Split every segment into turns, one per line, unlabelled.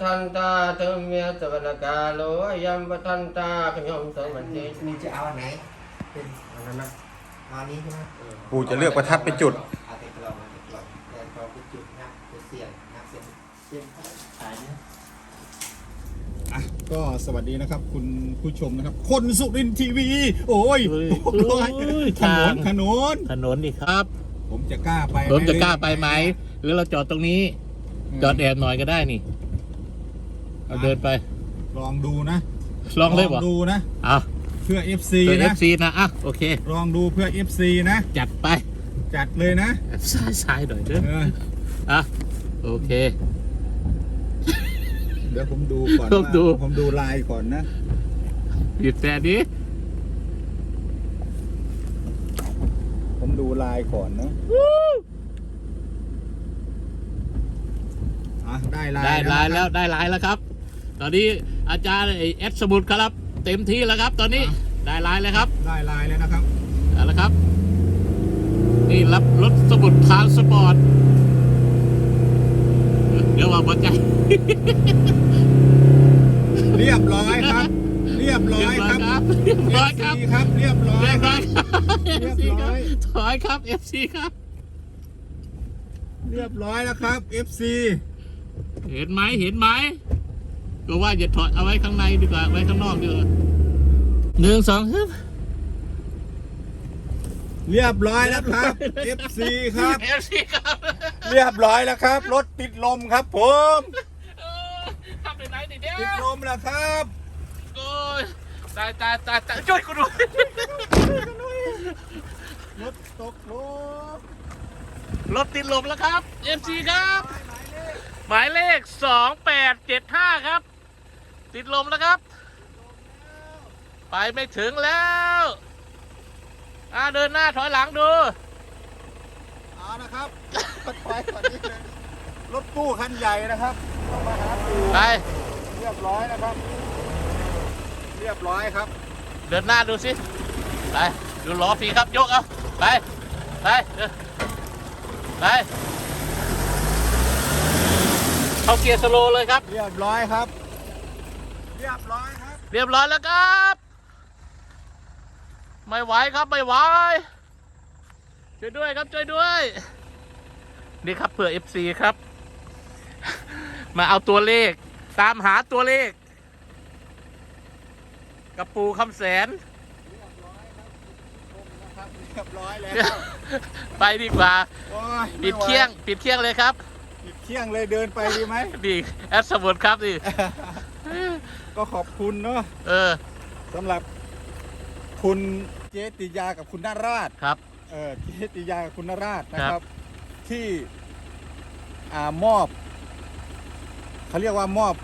ทันตาเติมเมียสวรรกาโลยัมปทันตาขยมสมันเท
นี่จะเอาอันไหนเป็นอันนั้นนะเอาอันนี้ใช่ไหม
ปู่จะเลือกประทัดไปจุด
เอาแต่กลองเอาแต่กลองแต่กลองไปจุดนะเป็นเสียงนะเป็นเสียงสายนะ
อะก็สวัสดีนะครับ คุณผู้ชมนะครับ คนสุรินทร์ทีวี โอ้ย
เฮ้ย
โอ้ย
เฮ้ย
ถนน
ทาง
ถนน
ถนนดิครับ
ผมจะกล้าไปไห
ผมจะกล้าไปไหม หรือเราจอดตรงนี้ จอดแอบหน่อยก็ได้นี่ เอาเดินไป
ลองดูนะ
ลองเลยบ่
ดูนะ
อะ
เพื่อ FC
ตัวเอ
นะ
ฟซีนะอะโอเค
ลองดูเพื่อ FC นะ
จัดไป
จัดเลยนะ
ซ้ายซ้ายหน่อยเด้อ
เออ
อะโอเค
เดี๋ยวผมดูก่อน
ผม
ว่า
ดู
ผมดูลายก่อนนะ
หยุดแต่นี้
ผมดูลายก่อนนะอะได้ลาย
ได้ลายแล้ว
นะครับ
ได้ลายแล้วครับ ตอนนี้อาจารย์ไอ้เอสสมุดครับ เต็มที่แล้วครับ ตอนนี้ได้ลายแล้วครับ
ได้ลายเลยนะครับ
เอาละครับ นี่รับรถสมุดทรานสปอร์ตเดี๋ยวว่าบอใจ
เรียบร้อยครับ เรียบร้อยครับ
เรียบร้อยครับ
FC ครับ เรียบร้อย
เรียบ
ค
ร้
รั
อบยครับ
เรียบร้อย
ถอยครับ FC ครับ
เรียบร้อยแล้วครับ FC
เห็นไหมเห็นไหม ก็ว่าอย่าถอดเอาไว้ข้างในดีกว่าไว้ข้างนอกดีกว่าหนึ่งสองครับ
เรียบร้อยแล้วครับ FC ครับ
FC ครับ
เรียบร้อยแล้วครับ รถติดลมครับผม
เออทำไปไหนดิเดีย
ติดลมแล้วครับ
โอ้ยตายตายตายตายช่วยกูด้วย
รถตกลม
รถติดลมแล้วครับ FC ครับ หมายเลข 2875 ครับ ติดลมแล้วครับ ไปไม่ถึงแล้วอ่าเดินหน้าถอยหลังดู
เอานะครับถอยก่อนนิดนึงรถตู้คันใหญ่นะครับต้องมาหาปู่
ไป
เรียบร้อยนะครับ เรียบร้อยครับ
เดินหน้าดูสิไปดูล้อฟรีครับยกเอาไปไปเดินไปเข้าเกียร์สโลว์เลยครับ
เรียบร้อยครับเรียบร้อยครับ
เรียบร้อยแล้วครับ ไม่ไหวครับไม่ไหวช่วยด้วยครับช่วยด้วย นี่ครับเผื่อ FC ครับ มาเอาตัวเลข ตามหาตัวเลขกระปูคำแสน
เรียบร้อยแล้ว
ไปดีกว่า
โอ้ย
ปิดเที่ยง ปิดเที่ยงเลยครับ
ปิดเที่ยงเลยเดินไปดีไหม
ดีแอดสมุดครับดิ
ก็ขอบคุณเนาะ
เออ
สำหรับคุณเจติยากับคุณนาราช
ครับ
เออเจติยากับคุณนาราชนะค
ครั
รับ
บ
ที่อ่ามอบเขาเรียกว่ามอบ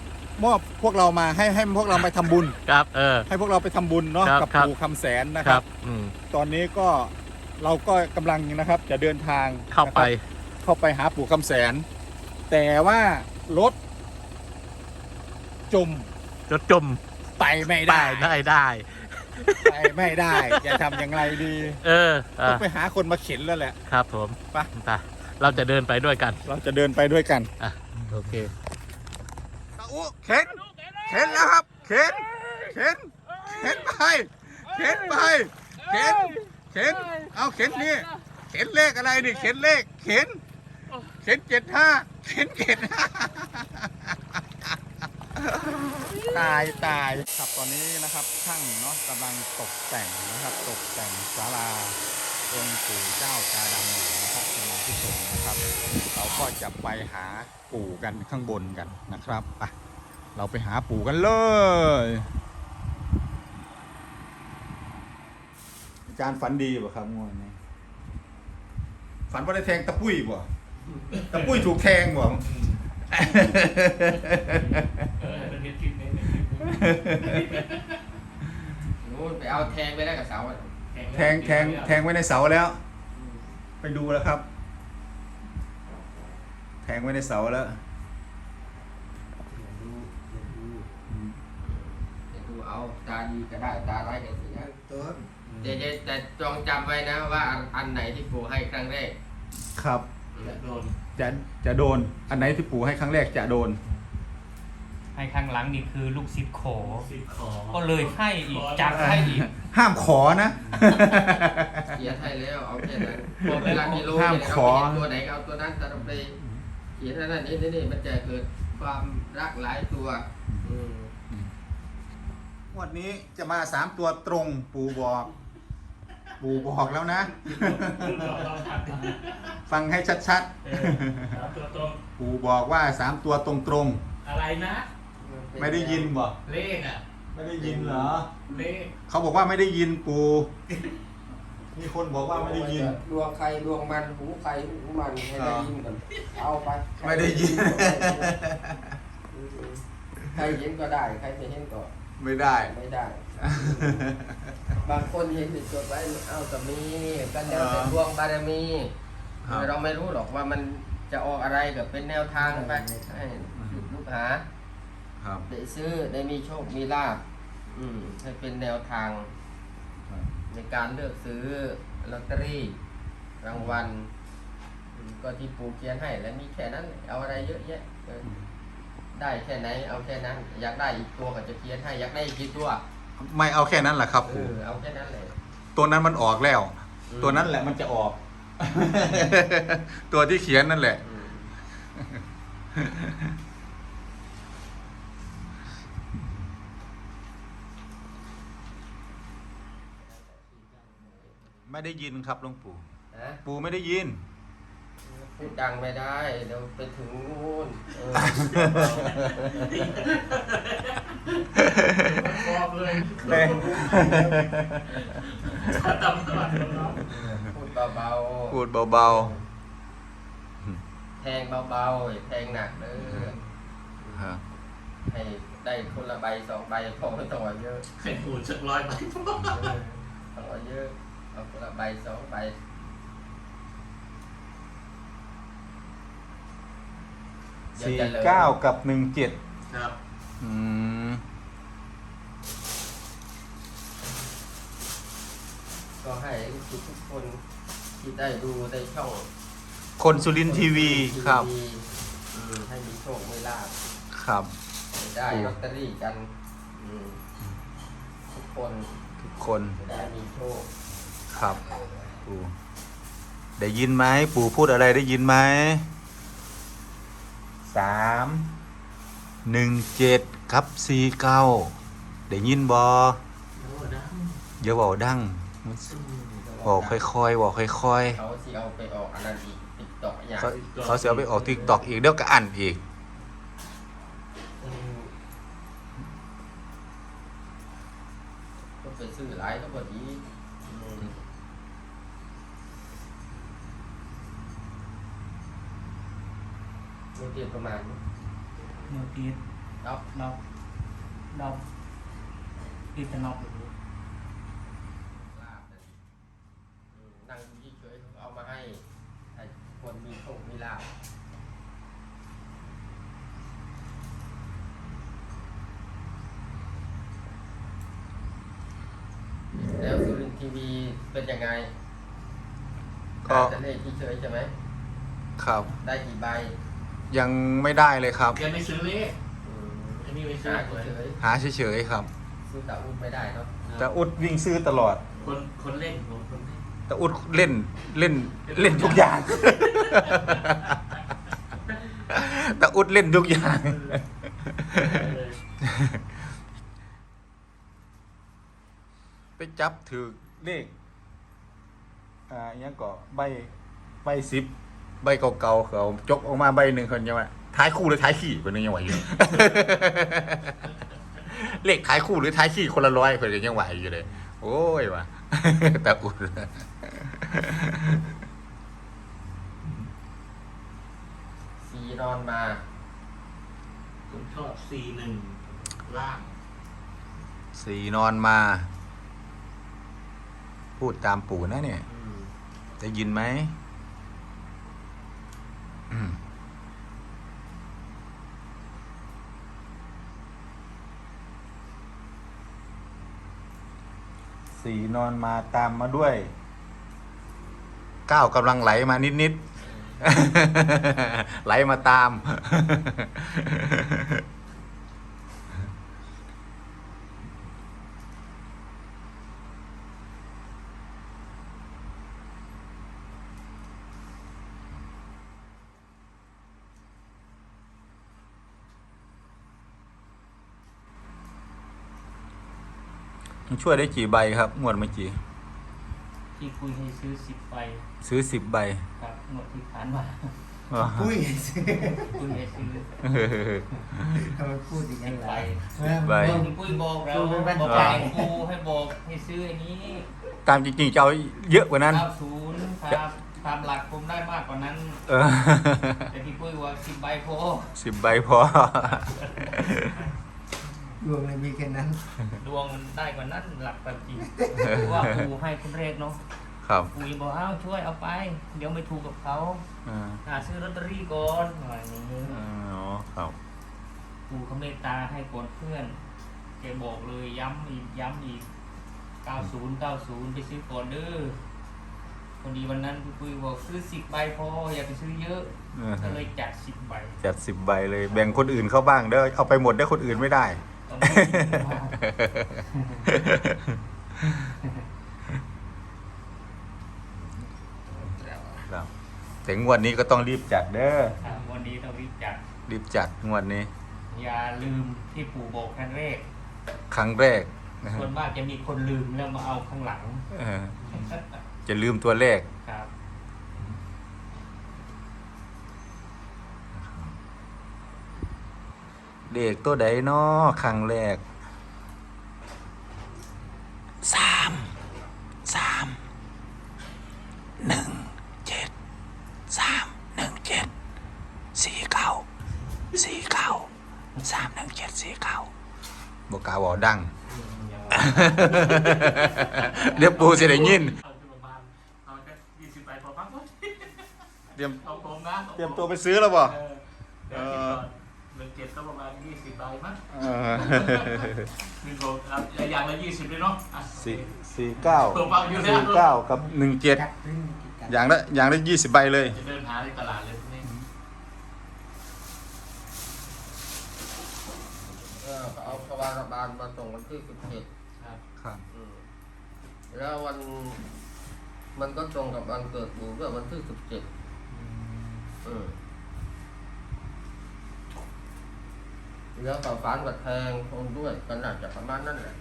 มอบพวกเรามาให้ให้พวกเราไปทำบุญ
ครับ เออ
ให้พวกเราไปทำบุญเนาะ
ครับ
กับ
ครับ
ปู่คำแสนนะ
ค
ค
รั
รั
บ บ อืม
ตอนนี้ก็เราก็กำลังนะครับ จะเดินทาง
เข้าไป
นะครับเข้าไปหาปู่คำแสน แต่ว่ารถจม
จดจม
ไปไม่
ได้
ได้
ได้ได้
ไปไม่ได้จะทำอย่างไรดี
เอออะ
ต้องไปหาคนมาเข็นแล้วแหละ
ครับผม
ไป
ไปเราจะเดินไปด้วยกัน
เราจะเดินไปด้วยกัน
อะ โอเค
ตะอุเข็นเข็นแล้วครับ เข็นเข็นเข็นไปเข็นไปเข็นเข็นเอาเข็นนี่เข็นเลขอะไรนี่เข็นเลขเข็นเข็นเจ็ดห้าเข็นเจ็ดห้า ตายตายครับตอนนี้นะครับช่างเนาะกำลังตกแต่งนะครับ ตกแต่งศาลาองค์ปู่เจ้ากาดำอยู่นะครับสมาธิชนนะครับ เราก็จะไปหาปู่กันข้างบนกันนะครับไปเราไปหาปู่กันเลยอาจารย์ฝันดีป่ะครับงวดนี้ฝันว่าได้แทงตะปุ้ยบ่ตะปุ้ยถูกแทงบ่
นู้นไปเอาแทงไปได้กับเสาอะ
แทงแทงแทงไว้ในเสาแล้ว ไปดูแล้วครับ แทงไว้ในเสาแล้ว
เดี๋ยวดูเอาตาดีก็ได้ตาร้ายก็เสีย
ต้น
แต่แต่แต่จงจำไว้นะว่าอันอันไหนที่ปู่ให้ครั้งแรก
ครับ
โดน
จะจะโดน อันไหนที่ปู่ให้ครั้งแรกจะโดน
ให้ข้างหลังนี่คือลูกศิษย์ขอ
สิบขอ
ก็เลยให้อีกจัดให้อีก
ห้ามขอนะ
เขียนให้แล้วเอาแค่นั้นพอเวลากิโล
ห้าม
เนี่ย
ขอ
เราเห็นตัวไหนก็เอาตัวนั้นแต่เราไปเขียนให้นั่นนี่นี่นี่มันจะเกิดความรักหลายตัวอืม
งวันนี้จะมาสามตัวตรงปูบอก ปูบอกแล้วนะ ฟังให้ชัด
เออสามตัวตรง
ๆ ปูบอกว่าสามตัวตรง
อะไรนะ
ๆ ไม่ได้ยินบอก
เลขอะ
ไม่ได้ยินเหรอ
เลข
เขาบอกว่าไม่ได้ยินปูมีคนบอกว่าไม่ได้ยิน
ดวงใครดวงมันหูใครหูมันให้ได้ยินกันเอาไป
ไม่ได้ยิน
ใครเห็นก็ได้ ใครไม่เห็นก็
ไม่ได้
ไม่ได้ บางคนเห็นติดจดไว้เอาแต่มีกันแล้วแต่ดวงบารมี
ครับ
เราไม่รู้หรอกว่ามันจะออกอะไรก็เป็นแนวทางไปให้ลูกหา
ครับ
ได้ซื้อได้มีโชค มีลาภอืมให้เป็นแนวทางในการเลือกซื้อลอตเตอรี่รางวัลอืมก็ที่ปูเขียนให้ แล้วมีแค่นั้น เอาอะไรเยอะแยะเออได้แค่ไหน เอาแค่นั้น อยากได้อีกตัวก็จะเขียนให้ อยากได้อีกกี่ตัว
ไม่เอาแค่นั้นแหละครับ
เอ
ปู
อเอาแค่นั้นเลย
ตัวนั้นมันออกแล้ว
อืม
ตัวนั้นแหละมันจะออก ตัวที่เขียนนั่นแหละ
อืม
ไม่ได้ยินครับหลวงปู่
นะ
ปู่ไม่ได้ยิน
พูดดังไม่ได้เดี๋ยวไปถึงนู่นเออ
บอกเลย
แม่
จะตำรวจเนาะ
พูดเบาๆ
พูดเบา
แทงเบาๆอย่าแทงหนักเลย
ๆครับ
ให้ได้คนละใบสองใบพอไม่ต้องเอาเยอะ
ให้ปูสักร้อยใบ
ต้องเอาเยอะเอาคนละใบสองใบดี๋ยว
สี่
จะลิ
เก้ากับหนึ่งเจ็ด
ครับ
อืม
ก็ให้ทุกทุกๆคนที่ได้ดูได้ช่อง
คนสุรินทร์ทีวีครับ
อืมให้มีโชคมีลาภ
ครับ
ให้ได้ลอตเตอรี่กันอืมทุกคน
ทุกคน
จะได้มีโชค
ครับ ปู่ได้ยินไหมปู่พูดอะไรได้ยินไหม สามหนึ่งเจ็ดครับสี่เก้าได้ยินบอ
โอ้ดัง
อย่าบอกดังบอกค่อยๆบอกค่อย
เขาสิเอาไปออกอันนั้นอีกติ๊กตอกอย่าง
ๆเขาเขาเสียไปออกทิกตอกอีกเดี๋ยวก็อ่านอีก
อืมก็ไปซื้อหลายก็พอดีอืม โมเดลประมาณนี้
โนติส
ล็อก
น็อกน็อกติดแต่น็อก
ลาบเลยอืมนั่งอยู่เฉยๆเขาเอามาให้ให้คนมีโชคมีลาบแล้วสุรินทร์ทีวีเป็นยังไง
ก็
จะเลขที่เฉยใช่ไหม
ครับ
ได้กี่ใบ
ยังไม่ได้เลยครับ
แกไม่ซื้อเลข
อืม
อันนี้ไม่ซื้อ
หา
เลย
เฉย
หาเฉยๆครับ
ๆซื้อตาอุ้มไม่ได้เนาะ
แต่อุดวิ่งซื้อตลอด
คนคนเล่นผมคนเล่น
แต่อุดเล่นเล่นเล่นทุกอย่าง แต่อุดเล่นทุกอย่าง
เออ
ไปจับถือเลขอ่าอยังก็ใบใบสิบ ใบเก่าๆเขาจกออกมาใบหนึ่งคนยังไงท้ายคู่หรือท้ายขี่คนนึงยังไหวอยู่ เลขท้ายคู่หรือท้ายขี่คนละร้อยคนยังไหวอยู่เลย โอ้ยว่ะแต่อุด
สีนอนมา
ผมชอบซีหนึ่งล่าง
สีนอนมา พูดตามปู่นะเนี่ย
อืม
ได้ยินไหม สีนอนมาตามมาด้วยก้าวกำลังไหลมานิดๆไหลมาตาม มันช่วยได้กี่ใบครับงวดเมื่อกี้
ที่คุยให้ซื้อสิบใบ
ซื้อสิบใบ
ครับงวดที่ผ่านมา
ปุ้ย
คุยให้ซื้อ
ทำไมพูดอย่าง
สิ
นั้น
บใบ
ล่ะ
ใบ
เออที่ปุ้ยบอกเรา
คุยเป็น
บอก
ใบ
ให้ครูให้บอกให้ซื้ออันนี้
ตามจริงๆจะเอาเยอะกว่านั้น
เก้าศูนย์ตามตามหลักผมได้มากกว่านั้น
เออ
แต่ที่ปุ้ยว่าสิบใบพอ
สิบใบพอ
ดวงเลยมีแค่นั้น
ดวงมันได้กว่านั้นหลักแบบจริงเพราะว่าครูให้คนแรกเนาะ
ครับ
ครูบอกอ้าวช่วยเอาไป เดี๋ยวไม่ถูกกับเขา
อ่า
หาซื้อลอตเตอรี่ก่อนอะไรอย่างนี้
อ๋อครับ
ครูเขาเมตตาให้ก่อนเพื่อนแกบอกเลยย้ำอีกย้ำอีก90 90ไปซื้อก่อนเด้อพอดีวันนั้นพี่ปุ้ยบอกซื้อสิบใบพออย่าไปซื้อเยอะ
อือฮะ
ก็เลยจัดสิบใบ
จัดสิบใบเลยแบ่งคนอื่นเข้าบ้างเด้อเอาไปหมดได้คนอื่นไม่ได้
ตอนนี้ว่า
ครับแต่งวดนี้ก็ต้องรีบจัดเด้อ
ทางวันนี้ต้องรีบจัด
รีบจัดงวดนี้
อย่าลืมที่ปู่บอกครั้งแรก
ครั้งแรกนะฮะ
ส่วนมากจะมีคนลืมแล้วมาเอาข้างหลัง
เออจะลืมตัวเลข
ครับ
เด็กตัวใดเนาะครั้งแรกสามสามหนึ่งเจ็ดสามหนึ่งเจ็ดสี่เก้าสี่เก้าสามหนึ่งเจ็ดสี่เก้าบกกล้าบอกดัง เดี๋ยวปูสิได้ยิน
เอาประมาณเอาแค่ยี่สิบใบพอปั๊บ
เตรียม
เอาผมนะ
เตรียมตัวไปซื้อแล้วบ่
เออ หนึ่งโลครับอย่างละยี่สิบเลยเนาะอะ
สี่สี่เก้า
ตัวเบาอยู่แล้ว
สี่เก้ากับหนึ่งเจ็ด
จัดขึ้นกัน
อย่างละอย่างละยี่สิบใบเลย
จะเดินหาในตลาดเลยพวกนี้
เออเขาเอาพวารบาลมาส่งวันที่สิบเจ็ด
ครับ
ครับ
แล้ววัน มันก็ตรงกับวันเกิดปู่ด้วยวันที่สิบเจ็ด แล้วกับฟานกับแทงคนด้วยก็น่าจะประมาณนั้นแหละ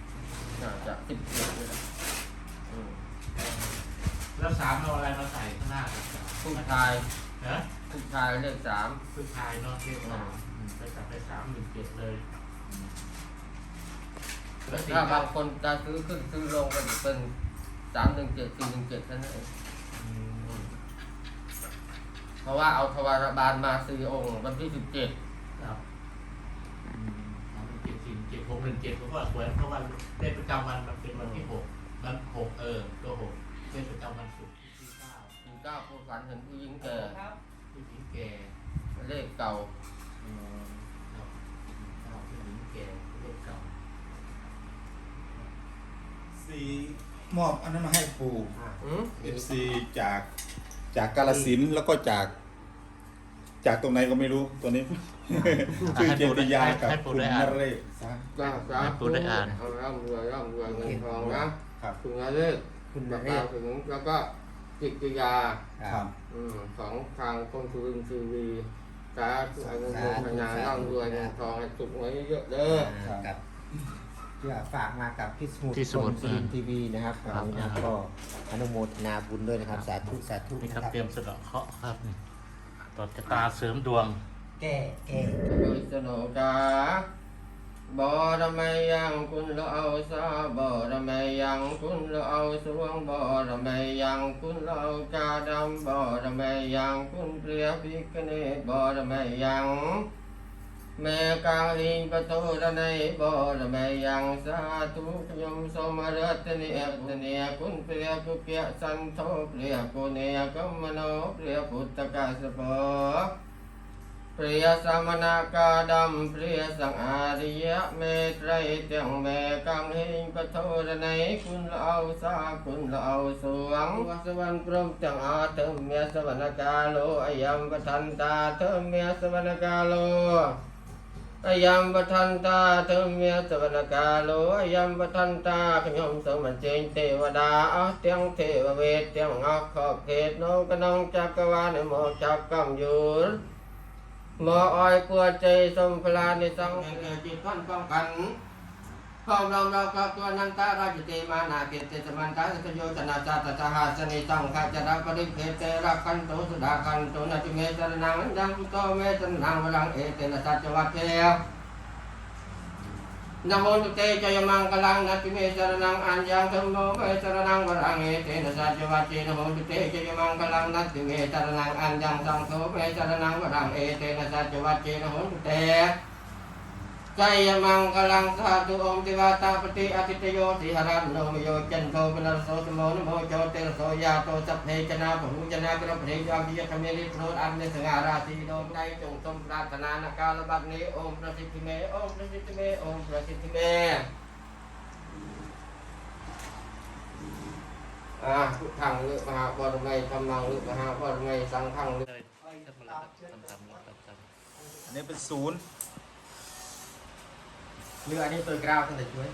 น่าจะสิบเจ็ดนี่แหละอืม
แล้วสามเอาอะไรมาใส่ข้างหน้าครับ
ผู้ชาย
นะ
ผู้ชายเลขสาม
ผู้ชายเนาะเลขสามอืมไปจับไปสามหนึ่งเจ็ดเลยแล้วสี่
ถ้าบา
เก้าง
คนจะซื้อขึ้นซื้อลงก็จะเป็นสามหนึ่งเจ็ดสี่หนึ่งเจ็ดนั่นเอง
อืม
เพราะว่าเอาทวารบาลมาสี่องค์วันที่สิบเจ็ด
ครับอืมสามหนึ่งเจ็ดสี่ หนึ่งเจ็ดหกหนึ่งเจ็ดเพราะว่าสวยเพราะว่าเลขประจำวันมันเป็นวันที่หกวันหกเออตัวหกเลขประจำวันศุกร์ที่เก้า
สี่เก้าผู้ฝันเห็นผู้หญิงแก่
ครับผู้หญิงแก่
เลขเก่า
อืมครับเราผู้หญิงแก่เลขเก่า
สีมอบอันนั้นมาให้ปู่
อืม
FC จากจากกาลสินธุ์แล้วก็จาก จากตรงไหนก็ไม่รู้ตัวนี้คือเจติยากับ
ให้ปู่
คุณ
ได้
น
อ่าน
เรศ
จ้าจ้า
ให้ปู่ได้อ่าน
เอาร่ำรวยร่ำรวยเงินทองนะครับถึงอาเลข
คุณ
ปา
นะ
ก
เร
กา
ศ
ถึงแล้วก็จิตวิยา
ครับ
อืมของทางกรมสุรินทร์ทีวีสาธุอนุโมทนาร่ำรวยเงินทองให้สุขไว้เยอะๆเด้อ
กับเพื่อฝากมากับพี่สมุทร
พี่สมุทร
สุรินทีวีนะครับ
ครับ
วันนี้นะครับก็อนุโมทนาบุญด้วยนะครับ สาธุ สาธุ
นี่
นะ
ค
ค
รั
รั
บบเตรียมสะเดาะเคราะห์ครับนี่ ต่อชะตาเสริมดวง
แก้แก้
โดยสนองกาบ่ทำไมยังคุณเราเอาซาบ่ทำไมยังคุณเราเอาสวงบ่ทำไมยังคุณเราเอากาดำบ่ทำไมยังคุณเปรียพิกเนตบ่ทำไมยัง แม่กางลิงประตูระในบอระแม่ยังสาธุยมสมรัตเนียพุเนียคุณเปรียกุเปียสันโทเปรียกุเนียกัมมโนเปรียพุทธกาสปะเปรียสมณกาดัมเปรียสังอาริยะเมตไตรเตียงแม่กังหิงประตูระในคุณละเอาสาคุณละเอาสวงวสวรรค์พรมเตียงอาเติมเมียสวรรกาโลอยัมปทันตาเติมเมียสวรรกาโลอายัมปทันตาเทมียสวรรกาโล អាយមវឋន្តាធម្មាសវនកាលោអាយមវឋន្តាខ្ញុំសូមអញ្ជើញទេវតាអស់ទាំងទេវវេទទាំងអស់ខបខេតនៅក្នុងចក្រវាលមកចាប់កម្មយូរមកអោយគួចៃសូមផ្លានិសង្ឃជាខនកងកាន់ ओम नम नम कत्व अनंता राजते माना केते समंता सतयो चनाचा ततः सने संखाचरा परिभेते रखंतो सुधाखंतो न मे शरणां दं तो मे शरणां वलं एतेन सत्यवाक्ये नमो तुते जय मंगलं न मे शरणां अन्यं धम्मो मे शरणां वलं एतेन सत्यवाक्ये नमो तुते जय मंगलं न मे शरणां अन्यं संघो मे शरणां वलं एतेन सत्यवाक्ये नमो तुते ไสยมังกลังสาธุองค์ติวาตาปฏิอาทิตโยสิหรันโนมโยจันโทปนัสโสสโมนโมโจเตรโสยาโตสัพเพชนาภูชนะกรพเนยามิยธเมริโนอันเนสงาราสีโดมในจงสมรารนานาการบัดนี้องค์ประสิทธิเมองค์ประสิทธิเมองค์ประสิทธิเมอ่าพุทธังหรือมหาบรมัยธรรมังหรือมหาบรมัยสังฆังหรื
ออันนี้เป็นศูนย์
លឺអានេះទៅក្រៅទៅតែជួយ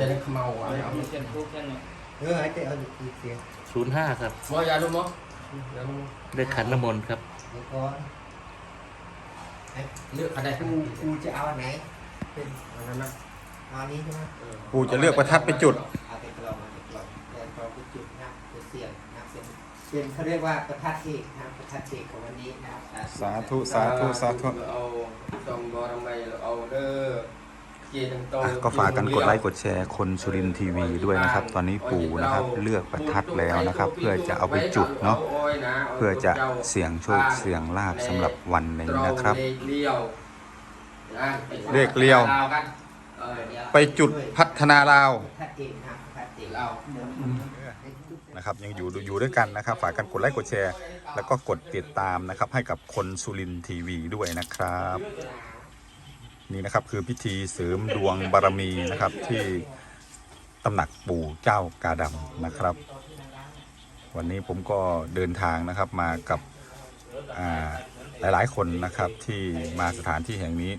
ដែលខ្មៅអត់មានទាំងគ្រូទាំងเออไอ้
เตะ
เอาดีเสีย
ศูนย์ห้าครับ
មកយ៉ាលុំមកយ៉ាง
ได้ขันละำมนครับ
เลื
อกอะไร
กูกูจะเอาอันไหน
เป็นอันนั้นนะา
อันนี้ใช่ไหม
กูจะเลือกประทัดไปจุด
เอาไปกรองเอาไปกรองแต่กรองไปจุดนะจะเสี่ยง เป็นเป็นเขาเรียกว่าประทัดเอกนะประทัดเอกของวันนี้นะครับ
สาธุสาธุสาธุ
เอาจอมบรมัยเอาเด้อเกียรติตรง
อะก็ฝากกันกดไลค์กดแชร์คนสุรินทร์ทีวีด้วยนะครับ ตอนนี้ปู่นะครับเลือกประทัดแล้วนะครับ เพื่อจะเอาไปจุดเนาะเพื่อจะเสี่ยงโชคเสี่ยงลาบสำหรับวันนี้นะครับ
เลขเลี้ยวนะ
เลขเลี้ยว
ลาวกันเออ
ไปจุดพัฒนาลาว
ประทัดเอกนะครับประทัดเอก
เรา
นะครับยังอยู่อยู่ด้วยกันนะครับ ฝากกันกดไลค์กดแชร์ แล้วก็กดติดตามนะครับ ให้กับคนสุรินทีวีด้วยนะครับ นี่นะครับคือพิธีเสริมดวงบารมีนะครับที่ตำหนักปู่เจ้ากาดำนะครับ วันนี้ผมก็เดินทางนะครับมากับอ่าหลายๆ คนนะครับที่มาสถานที่แห่งนี้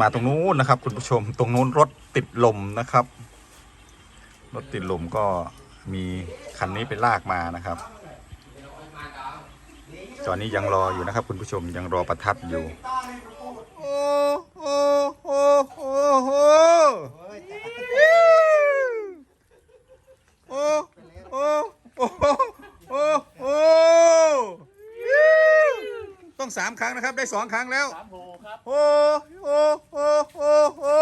มาตรงนู้นนะครับ คุณผู้ชมตรงนู้นรถติดลมนะครับ รถติดลมก็ มีคันนี้ไปลากมานะครับ ตอนนี้ยังรออยู่นะครับ คุณผู้ชมยังรอประทับอยู่โอ้โหโอ้โหโอ้โอ้ต้องสามครั้งนะครับ ได้สองครั้งแล้ว
โอ้โหครับ
โอ้โหโอ้โอ้โอ้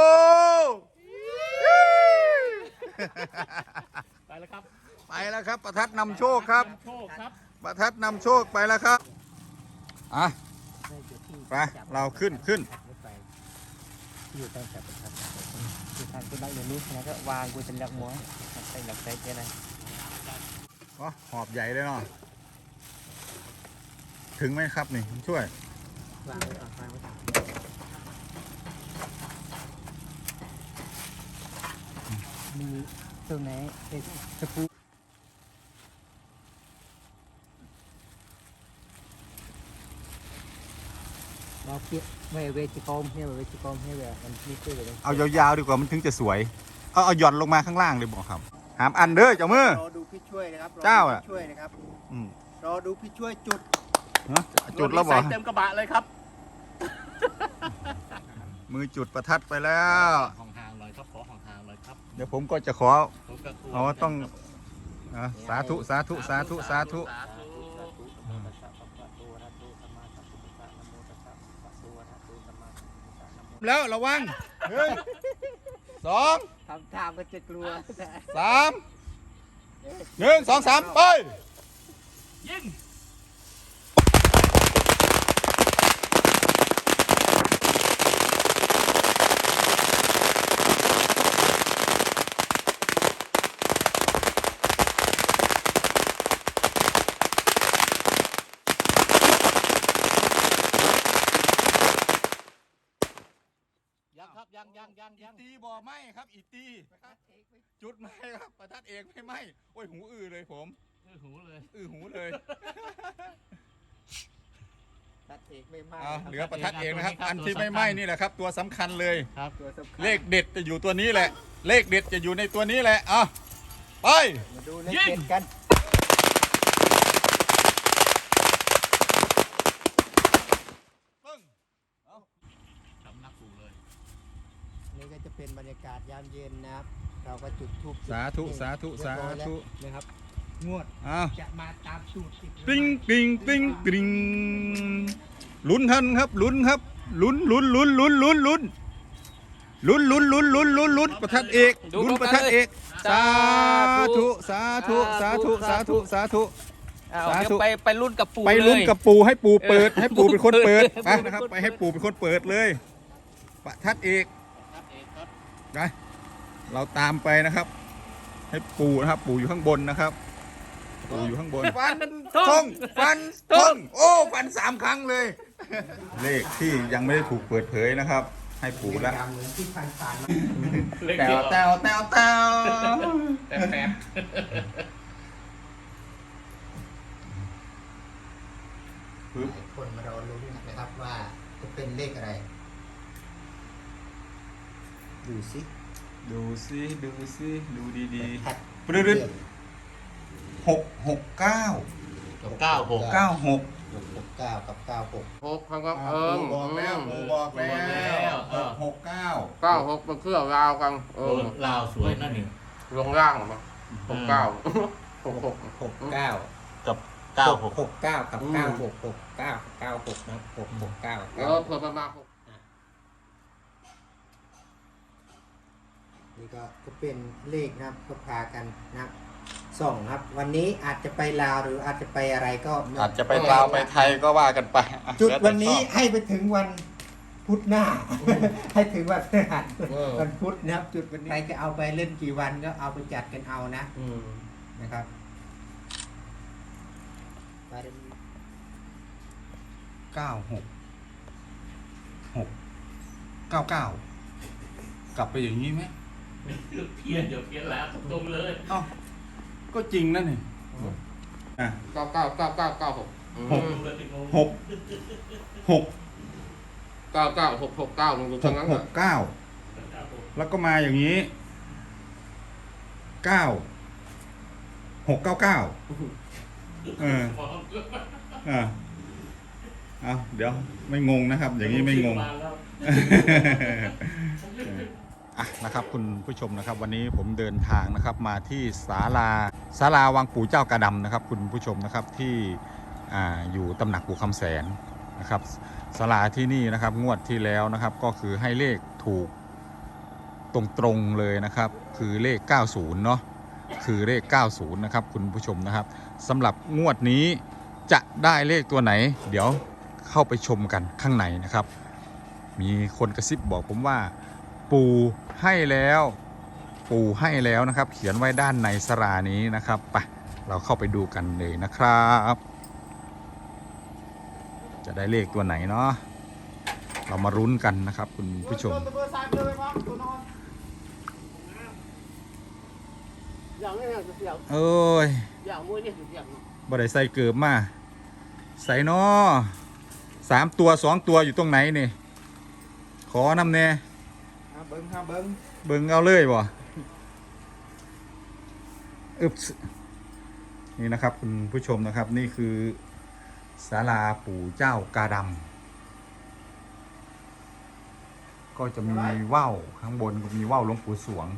ไปแล้วครับ
ไปแล้วครับ ประทัดนำโชคครับ
โชคครับ
ประทัดนำโชคไปแล้วครับ อะ ไปเราขึ้นขึ้น
อยู่ตั้งแต่ประทัดคือทางก็ได้อย่างนี้นะก็วางกูเป็นหลักหม้วนใส่หลักใจแค่ไหน
ก็หอบใหญ่เลยเนาะ ถึงไหมครับนี่ผมช่วย
วางไว้ก่อนวางไว้ก่อน
มี ตรงไหนเป็นตะปูเราเพี้ยเวเวจิกอมเนี่ยเวจิกอมเนี่ยแบบมันมีตัวเลย
เอายาวๆดีกว่ามันถึงจะสวย เอาเอาหย่อนลงมาข้างล่างเลยบอกครับ หามอันเด้อเจ้ามือ
รอดูพี่ช่วยนะครับรอดู
เจ้าอะ
พี่ช่วยนะครับ
อืม
รอดูพี่ช่วยจุด
ฮะจุดแล้วบอก
ใส่เต็มกระบะเลยครับ
มือจุดประทัดไปแล้ว เดี๋ยวผมก็จะขอ
ผมก็กลัว
เอาว่าต้องอะสาธุสาธุสาธุสาธุ
สาธุ
แล้วระวังหนึ่งสอง
ทำทางก็จะกลัว
สามหนึ่งสองสามไป
ยิงยังครับ ยังยังยังยัง
ตีบ่อไหมครับ อีตีจุดไหมครับ ประทัดเองไม่ไหมโอ้ยหูอื้อเลยผม
เออหูเลย
อื้อหูเลย
ตัดเอกไม่มาก
เอาเหลือประทัดเองนะครับ อันที่ไม่ไหมนี่แหละครับ ตัวสำคัญเลย
ครับ
ตัวสำคัญ
เลขเด็ดจะอยู่ตัวนี้แหละ เลขเด็ดจะอยู่ในตัวนี้แหละเอาไป
มาดูเลข
ยิง
เด็ดกัน
ปึ้ง
ทำนักสู่เลย
เลจะเป็นบรรยากาศยามเย็นนะครับ เราก็จุดธูปจุด
สาธุ
เทียน
สาธุ
เรียบร้อยแล้ว
สาธุ
นะครับงวด
อ้าว
จะมาตามสูตรติด
กริ๊งกริ๊งกริ๊งกริ๊ง ลุ้นท่านครับลุ้นครับลุ้นลุ้นลุ้นลุ้นลุ้นลุ้นลุ้นลุ้นลุ้นลุ้นลุ้นลุ้นประทัดเอกลุ้นประทัดเอกสาธุสาธุสาธุสาธุสาธุ
อ้าว
สาธุ
เดี๋ยวไปไปรุ่นกับปู่
ไปลุ้น
เลย
กับปู่ให้ปู่เปิด ให้ปู่เป็นคนเปิด
เออ
ไปนะครับไปให้ปู่เป็นคนเปิดเลย ประทัดเอกไปเราตามไปนะครับ ให้ปู่นะครับปู่อยู่ข้างบนนะครับ ปู่อยู่ข้างบน ฟันทงฟันทงโอ้ฟันสามครั้งเลย เลขที่ยังไม่ได้ถูกเปิดเผยนะครับ ให้ปู่ละ
เหมือนที่ผ่านผ่านๆมา
เลข
แต
เดียวว
แตวแตวแตว
แต่แปด
ปึ๊บ
คนมารอลุ้นนะครับว่าจะเป็นเลขอะไร ดูสิ
ดูซิดูซิดูดี
แพท
ๆปรึ๊ด หกหกเก้า
เก้าหก
เก้าหก
หกหกเก้ากับเก้าหก
หกคำก็
อ่า
เอิง
ปู่บอกแล้วปู่บอกแล้วหกหกเก้า
เก้าหกเป็นเครื่องราวกันเออ
ลาวสวยนั่นนี่
ลงล่างมาหกเก้าหกหก
หกเก้า
กับเก้าหก
หกเก้ากับ
อืม
เก้าหกหกเก้าเก้าหกนะหกหกเก้า
เออเพิ่มมาหก
นี่ก็ก็เป็นเลขนะครับก็พากันนะครับ ส่องครับ วันนี้อาจจะไปลาวหรืออาจจะไปอะไรก็ม่
อาจจะไปลาวไปไทยก็ว่ากันไปอะ
จุด
แล้แต่
วันนี้
ชอบ
ให้ไปถึงวันพุธหน้า ให้ถึงวันพฤหัสวันพุธนะครับ จุดวันนี้ใครจะเอาไปเล่นกี่วันก็เอาไปจัดกันเอานะ
อืม
นะครับไปเล่น
เก้าหกหกเก้าเก้ากลับไปอย่างนี้ไหม
เพี้ยนเดี๋ยวเพี้ยนแล้วตรงเลย
เอ้า ก็จริงนั่นนี่อะ
เก้าเก้าเก้าเก้าเก้าหกอืม
หกหกหก
เก้าเก้าหกหกเก้ามันอยู่
ห
ตรง
ก
นั้น
ห
น่ะ
กเก้าแล้วก็มาอย่างนี้เก้าหกเก้าเก้าเออเออเอาเดี๋ยวไม่งงนะครับ อย่างนี้ไม่งง อะนะครับคุณผู้ชมนะครับ วันนี้ผมเดินทางนะครับมาที่ศาลาศาลาวังปู่เจ้ากระดำนะครับ คุณผู้ชมนะครับที่อ่าอยู่ตำหนักปู่คำแสนนะครับศาลาที่นี่นะครับงวดที่แล้วนะครับก็คือให้เลขถูกตรงๆเลยนะครับ คือเลข 90 เนาะคือเลข 90 นะครับ คุณผู้ชมนะครับสำหรับงวดนี้จะได้เลขตัวไหน เดี๋ยวเข้าไปชมกันข้างในนะครับ มีคนกระซิบบอกผมว่า ปู่ให้แล้ว ปู่ให้แล้วนะครับ เขียนไว้ด้านในสรานี้นะครับไปเราเข้าไปดูกันเลยนะครับ จะได้เลขตัวไหนเนาะเรามารุ้นกันนะครับ คุณผู้ชม
เอ้
ย
อ
บ่ได้ใส่เกือบมา ใส่เนาะสามตัวสองตัวอยู่ตรงไหนนี่ ขอนำแน่
บิ้งครับเบิ้ง
เบิ่งเอาเลยบ่อึบส์นี่นะครับคุณผู้ชมนะครับนี่คือศาลาปู่เจ้ากาดำก็จะมีว่าวข้างบนก็มีว่าวหลวงปู่สวง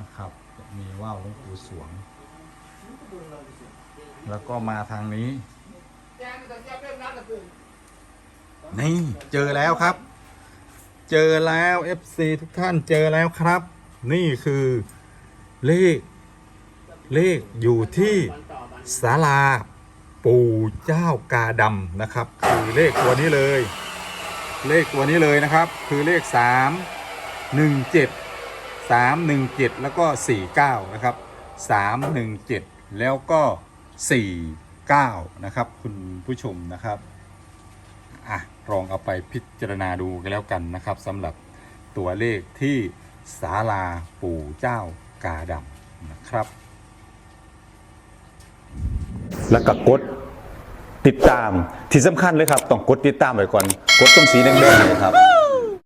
นะครับมีว่าวหลวงปู่สวง แล้วก็มาทางนี้ นี่เจอแล้วครับ เจอแล้ว FC ทุกท่านเจอแล้วครับ นี่คือเลข เลขอยู่ที่ศาลาปู่เจ้ากาดำนะครับ คือเลขตัวนี้เลย เลขตัวนี้เลยนะครับ คือเลข 3 1 7 3 1 7 แล้วก็ 49 นะครับ 3 1 7 แล้วก็ 49 นะครับ คุณผู้ชมนะครับ ลองเอาไปพิจารณาดูกันแล้วกันนะครับสำหรับตัวเลขที่ศาลาปู่เจ้ากาดำนะครับ
แล้วก็กดติดตามที่สำคัญเลยครับ ต้องกดติดตามไว้ก่อน กดตรงสีแดงๆเลยครับ